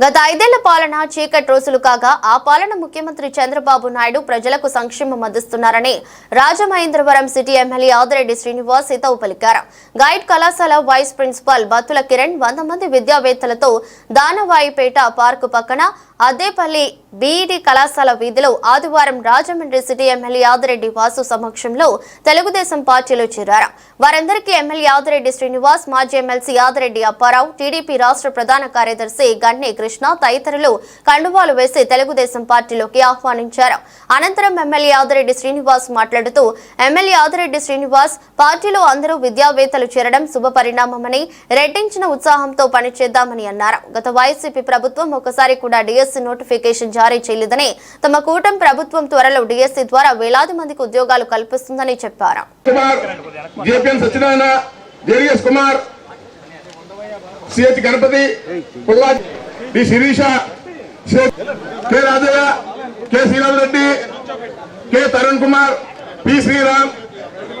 గత ఐదేళ్ళ పాలన చీకటి రోజులు కాగా ఆ పాలన ముఖ్యమంత్రి చంద్రబాబు నాయుడు ప్రజలకు సంక్షేమం అందిస్తున్నారని రాజమహేంద్రవరం సిటీ ఎమ్మెల్యే ఆదిరెడ్డి శ్రీనివాస్ హితవు పలికారు గైడ్ కళాశాల వైస్ ప్రిన్సిపాల్ బత్తుల కిరణ్ వంద మంది విద్యావేత్తలతో దానవాయిపేట పార్కు పక్కన అద్దేపల్లి బీఈడి కళాశాల వీధిలో ఆదివారం రాజమండ్రి సిటీ ఎమ్మెల్యే ఆదిరెడ్డి వాసు సమక్షంలో తెలుగుదేశం పార్టీలో చేరారు. వారందరికీ ఎమ్మెల్యే ఆదిరెడ్డి శ్రీనివాస్ మాజీ ఎమ్మెల్సీ ఆదిరెడ్డి అప్పారావు టీడీపీ రాష్ట్ర ప్రధాన కార్యదర్శి గన్నే కృష్ణ తదితరులు కండువాలు వేసి తెలుగుదేశం పార్టీలోకి ఆహ్వానించారు. అనంతరం ఎమ్మెల్యే ఆదిరెడ్డి శ్రీనివాస్ మాట్లాడుతూ ఎమ్మెల్యే ఆదిరెడ్డి శ్రీనివాస్ పార్టీలో అందరూ విద్యావేత్తలు చేరడం శుభపరిణామమని రెట్టించిన ఉత్సాహంతో పనిచేద్దామని అన్నారు. గత వైసీపీ ప్రభుత్వం ఒకసారి కూడా డిఎస్సి నోటిఫికేషన్ జారీ చేయలేదని తమ కూటమి ప్రభుత్వం త్వరలో డిఎస్సి ద్వారా వేలాది మందికి ఉద్యోగాలు కల్పిస్తుందని చెప్పారు. Kumar CH Ganapathi D Sirisha K Rajaiah K Sriram Reddy K Tarun Kumar P Sriram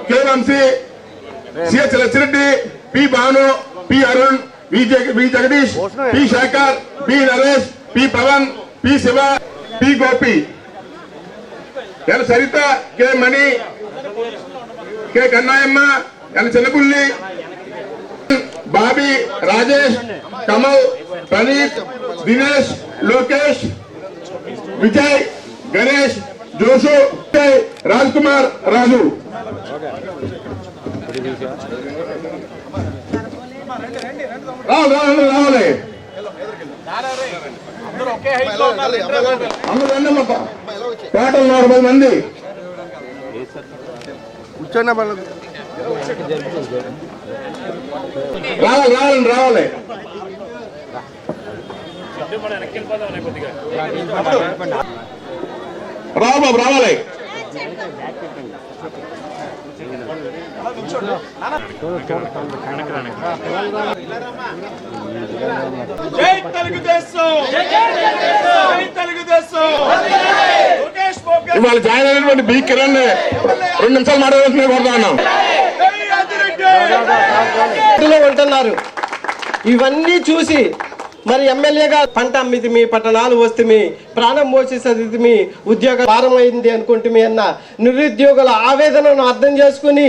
K Vamsi CH Lachireddy P Bhanu P Arun V Jagadish P Shekhar P Naresh P Pavan P Shiva P Gopi. L Saritha K Mani K Kannayamma L Chinnapulli Bobby Rajesh Kamal Praneeth Dinesh Lokesh Vijay Ganesh Joshu Raj Kumar Raju. రావు రావాలి రావాలి. అందరూ total నలభై మంది. కూర్చోండి రావాలి రావాలండి రావాలి. రావు బాబు రావాలి. జై తెలుగుదేశం! జై తెలుగుదేశం! ఇవాళ జాయిన్ అయినటువంటి బీ కిరణ్ రెండు నిమిషాలు మాట్లాడుతున్నాయి కొడతాను జై ఆదిరెడ్డి ఉన్నారు ఇవన్నీ చూసి మరి ఎమ్మెల్యేగా పంట అమ్మిది మీ పట్టణాలు వస్తే మీ ప్రాణం పోసి మీ ఉద్యోగ భారం అయింది అనుకుంటే మీ అన్న నిరుద్యోగుల ఆవేదనను అర్థం చేసుకుని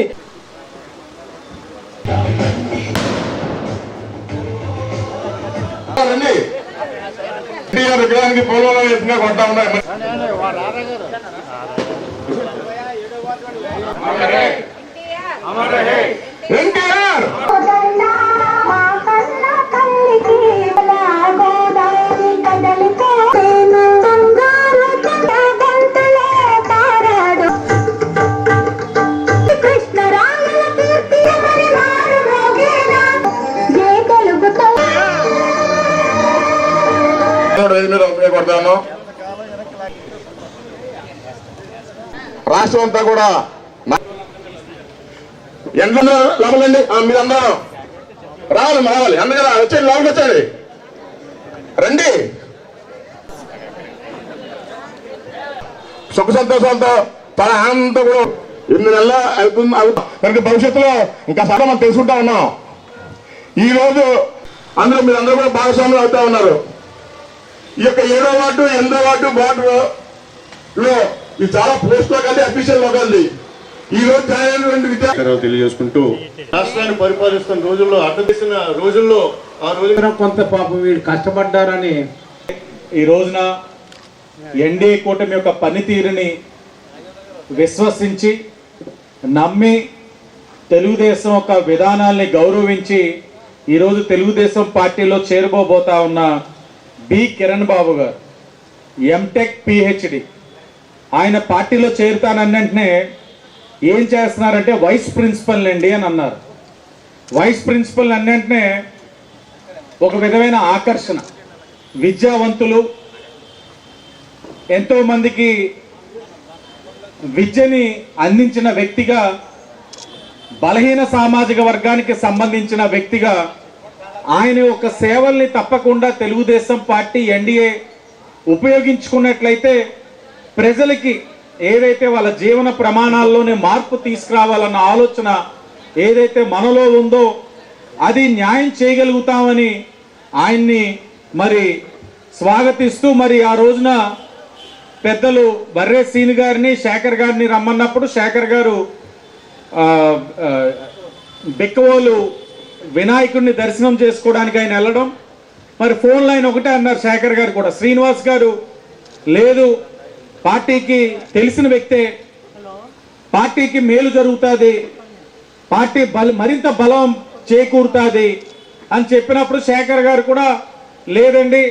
విగ్రహానికి వేసినా ఉన్నాయి మీద రాష్ట్రం అంతా కూడా ఎంత లోపలండి ఆ, మీరందరూ రావాలి రావాలి. అందుకని వచ్చేది లోపలికి వచ్చేది రండి. సుఖ సంతోషాలతో చాలా ఆనందంతో కూడా ఎనిమిది నెలల అవుతుంది కనుక భవిష్యత్తులో ఇంకా చాలా మనం తెలుసుకుంటా ఉన్నాం. ఈ రోజు అందరూ మీరు అందరూ కూడా భాగస్వాములు అవుతా ఉన్నారు. ఈ యొక్క ఏడో వార్డు ఎనిమిదో వార్డు వార్డు లో ఇది చాలా పోస్ట్లో కలిసి అఫీషియల్లో కలిసి ఈ రోజు తెలియజేసుకుంటూ రాష్ట్రాన్ని పరిపాలిస్తున్న రోజుల్లో అడ్డు చేసిన రోజుల్లో ఆ రోజు ఎవరో కొంత పాపం వీళ్ళు కష్టపడ్డారని ఈ రోజున ఎన్డీఏ కూటమి యొక్క పనితీరుని విశ్వసించి నమ్మి తెలుగుదేశం యొక్క విధానాల్ని గౌరవించి ఈరోజు తెలుగుదేశం పార్టీలో చేరుకోబోతా ఉన్న బి కిరణ్ బాబు గారు ఎంటెక్ పిహెచ్డి ఆయన పార్టీలో చేరుతానన్నంటనే ఏం చేస్తున్నారంటే వైస్ ప్రిన్సిపల్ అండి అని అన్నారు. వైస్ ప్రిన్సిపల్ అన్నింటినే ఒక విధమైన ఆకర్షణ విద్యావంతులు ఎంతోమందికి విద్యని అందించిన వ్యక్తిగా బలహీన సామాజిక వర్గానికి సంబంధించిన వ్యక్తిగా ఆయన యొక్క సేవల్ని తప్పకుండా తెలుగుదేశం పార్టీ ఎన్డీఏ ఉపయోగించుకున్నట్లయితే ప్రజలకి ఏదైతే వాళ్ళ జీవన ప్రమాణాల్లోనే మార్పు తీసుకురావాలన్న ఆలోచన ఏదైతే మనలో ఉందో అది న్యాయం చేయగలుగుతామని ఆయన్ని మరి స్వాగతిస్తూ మరి ఆ రోజున పెద్దలు బర్రే సీని గారిని శేఖర్ గారిని రమ్మన్నప్పుడు శేఖర్ గారు బిక్కవోలు వినాయకుడిని దర్శనం చేసుకోవడానికి ఆయన వెళ్ళడం. మరి ఫోన్ లైన్ ఒకటే అన్నారు శేఖర్ గారు కూడా. శ్రీనివాస్ గారు లేదు పార్టీకి తెలిసిన వ్యక్తే. పార్టీకి మేలు జరుగుతుంది. పార్టీ బల మరింత బలం చేకూరుతుంది అని చెప్పినప్పుడు శేఖర్ గారు కూడా లేదండి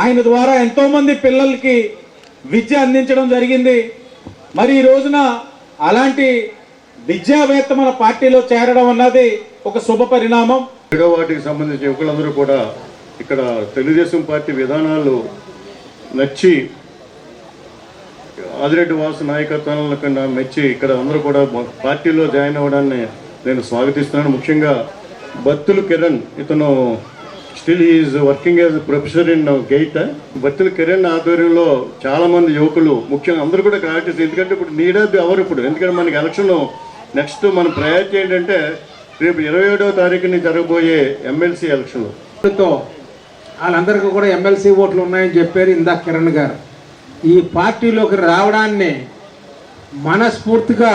ఆయన ద్వారా ఎంతోమంది పిల్లలకి విద్య అందించడం జరిగింది. మరి ఈ రోజున అలాంటి విద్యావేత్త మన పార్టీలో చేరడం అన్నది ఒక శుభ పరిణామం. ఏడో వాటికి సంబంధించిన యువకులందరూ కూడా ఇక్కడ తెలుగుదేశం పార్టీ విధానాలు నచ్చి ఆదిరెడ్డి వాసు నాయకత్వాలను కన్నా మెచ్చి ఇక్కడ అందరూ కూడా పార్టీలో జాయిన్ అవ్వడాన్ని నేను స్వాగతిస్తున్నాను. ముఖ్యంగా బత్తులు కిరణ్ ఇతను still is working as professor in GIET. Battula Kiran ఆధ్వర్యంలో చాలా మంది యువకులు ముఖ్యంగా అందరూ కూడా ప్రాక్టీస్ ఎందుకంటే ఇప్పుడు నీడర్ ఎవరు ఇప్పుడు? ఎందుకంటే మనకి ఎలక్షన్ నెక్స్ట్ మన ప్రయారిటీ ఏంటంటే రేపు ఇరవై ఏడవ తారీఖున జరగబోయే ఎమ్మెల్సీ ఎలక్షన్. తో వాళ్ళందరికీ కూడా ఎమ్మెల్సీ ఓట్లు ఉన్నాయని చెప్పారు ఇందాక కిరణ్ గారు. ఈ పార్టీలోకి రావడాన్ని మనస్ఫూర్తిగా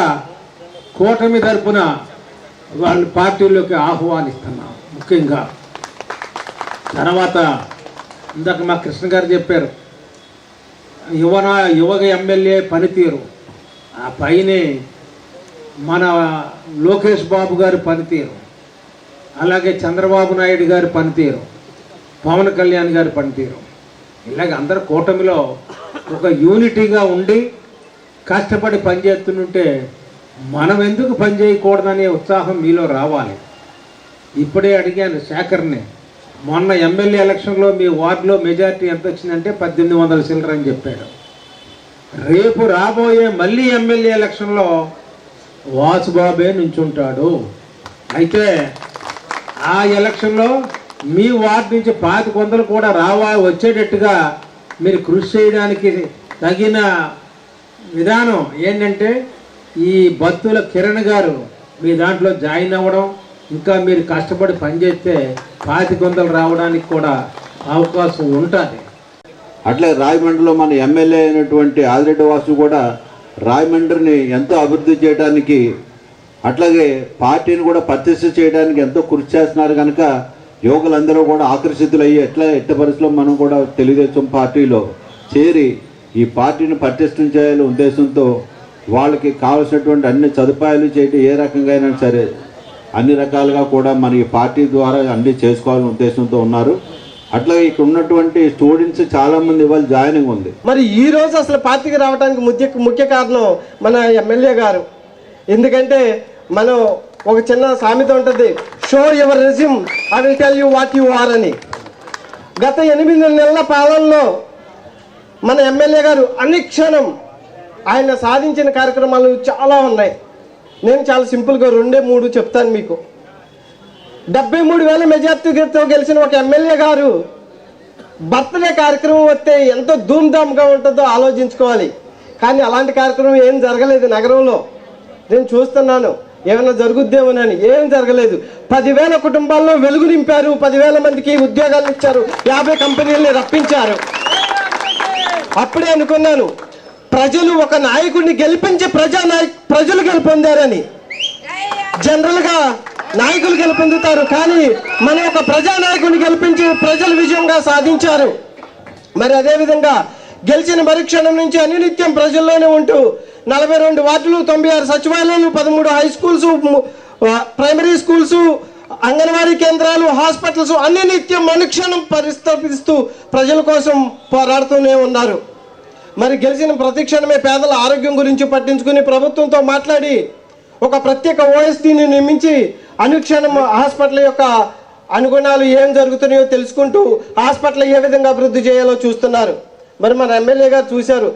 కూటమి తరపున వాళ్ళ పార్టీలోకి ఆహ్వానిస్తున్నాం ముఖ్యంగా. తర్వాత ఇందాక మా కృష్ణ గారు చెప్పారు యువన యువగ ఎమ్మెల్యే పనితీరు. ఆ పైనే మన లోకేష్ బాబు గారి పనితీరు అలాగే చంద్రబాబు నాయుడు గారి పనితీరు పవన్ కళ్యాణ్ గారి పనితీరు. ఇలాగ అందరు కూటమిలో ఒక యూనిటీగా ఉండి కష్టపడి పనిచేస్తుంటే మనం ఎందుకు పని చేయకూడదనే ఉత్సాహం మీలో రావాలి. ఇప్పుడే అడిగాను శేఖర్ని మొన్న ఎమ్మెల్యే ఎలక్షన్లో మీ వార్డులో మెజారిటీ ఎంత వచ్చిందంటే పద్దెనిమిది వందల చిల్లర అని చెప్పాడు రేపు రాబోయే మళ్ళీ ఎమ్మెల్యే ఎలక్షన్లో వాసుబాబే నుంచుంటాడు. అయితే ఆ ఎలక్షన్లో మీ వార్డు నుంచి పాతి కొందలు కూడా రావా వచ్చేటట్టుగా మీరు కృషి చేయడానికి తగిన విధానం ఏంటంటే ఈ భక్తుల కిరణ్ గారు మీ దాంట్లో జాయిన్ అవ్వడం ఇంకా మీరు కష్టపడి పనిచేస్తే పాతి కొందలు రావడానికి కూడా అవకాశం ఉంటుంది. అట్లే రాజమండ్రిలో మన ఎమ్మెల్యే అయినటువంటి ఆదిరెడ్డి వాసు కూడా రాయమండ్రిని ఎంతో అభివృద్ధి చేయడానికి అట్లాగే పార్టీని కూడా ప్రతిష్ట చేయడానికి ఎంతో కృషి చేస్తున్నారు కనుక యువకులందరూ కూడా ఆకర్షితులయ్యి ఎట్లా ఎట్టి పరిస్థితుల్లో మనం కూడా తెలుగుదేశం పార్టీలో చేరి ఈ పార్టీని పటిష్టం చేయాలి ఉద్దేశంతో వాళ్ళకి కావాల్సినటువంటి అన్ని సదుపాయాలు చేయడం ఏ రకంగా అయినా సరే అన్ని రకాలుగా కూడా మన ఈ పార్టీ ద్వారా అన్ని చేసుకోవాలనే ఉద్దేశంతో ఉన్నారు. అట్లాగే ఇక్కడ ఉన్నటువంటి స్టూడెంట్స్ చాలా మంది ఇవాళ జాయినింగ్ ఉంది. మరి ఈ రోజు అసలు పార్టీకి రావడానికి ముఖ్య ముఖ్య కారణం మన ఎమ్మెల్యే గారు. ఎందుకంటే మనం ఒక చిన్న సామెత ఉంటుంది show your resume I will tell you what you are అని. గత ఎనిమిది నెలల పాలనలో మన ఎమ్మెల్యే గారు అనుక్షణం ఆయన సాధించిన కార్యక్రమాలు చాలా ఉన్నాయి. నేను చాలా సింపుల్గా రెండే మూడు చెప్తాను మీకు. డెబ్బై మూడు వేల మెజార్టీతో గెలిచిన ఒక ఎమ్మెల్యే గారు బర్త్డే కార్యక్రమం వస్తే ఎంతో ధూమ్ధామ్గా ఉంటుందో ఆలోచించుకోవాలి. కానీ అలాంటి కార్యక్రమం ఏం జరగలేదు నగరంలో. నేను చూస్తున్నాను ఏమైనా జరుగుద్దేమోనని ఏం జరగలేదు. పదివేల కుటుంబాల్లో వెలుగు నింపారు పదివేల మందికి ఉద్యోగాలు ఇచ్చారు యాభై కంపెనీలని రప్పించారు. అప్పుడే అనుకున్నాను ప్రజలు ఒక నాయకుడిని గెలిపించి ప్రజా నాయ ప్రజలు గెలుపొందారని. జనరల్గా నాయకులు గెలుపొందుతారు కానీ మన యొక్క ప్రజానాయకుని గెలిపించి ప్రజలు విజయంగా సాధించారు. మరి అదేవిధంగా గెలిచిన మరుక్షణం నుంచి అనినిత్యం ప్రజల్లోనే ఉంటూ నలభై రెండు వార్డులు తొంభై ఆరు సచివాలయాలు పదమూడు high schools primary schools anganwadi కేంద్రాలు హాస్పిటల్స్ అన్ని నిత్యం అనుక్షణం పరిస్థాపిస్తూ ప్రజల కోసం పోరాడుతూనే ఉన్నారు. మరి గెలిచిన ప్రతిక్షణమే పేదల ఆరోగ్యం గురించి పట్టించుకుని ప్రభుత్వంతో మాట్లాడి ఒక ప్రత్యేక ఓఎస్టీని నిర్మించి అనుక్షణం హాస్పిటల్ యొక్క అనుగుణాలు ఏం జరుగుతున్నాయో తెలుసుకుంటూ హాస్పిటల్ ఏ విధంగా అభివృద్ధి చేయాలో చూస్తున్నారు. మరి మన ఎమ్మెల్యే గారు చూశారు.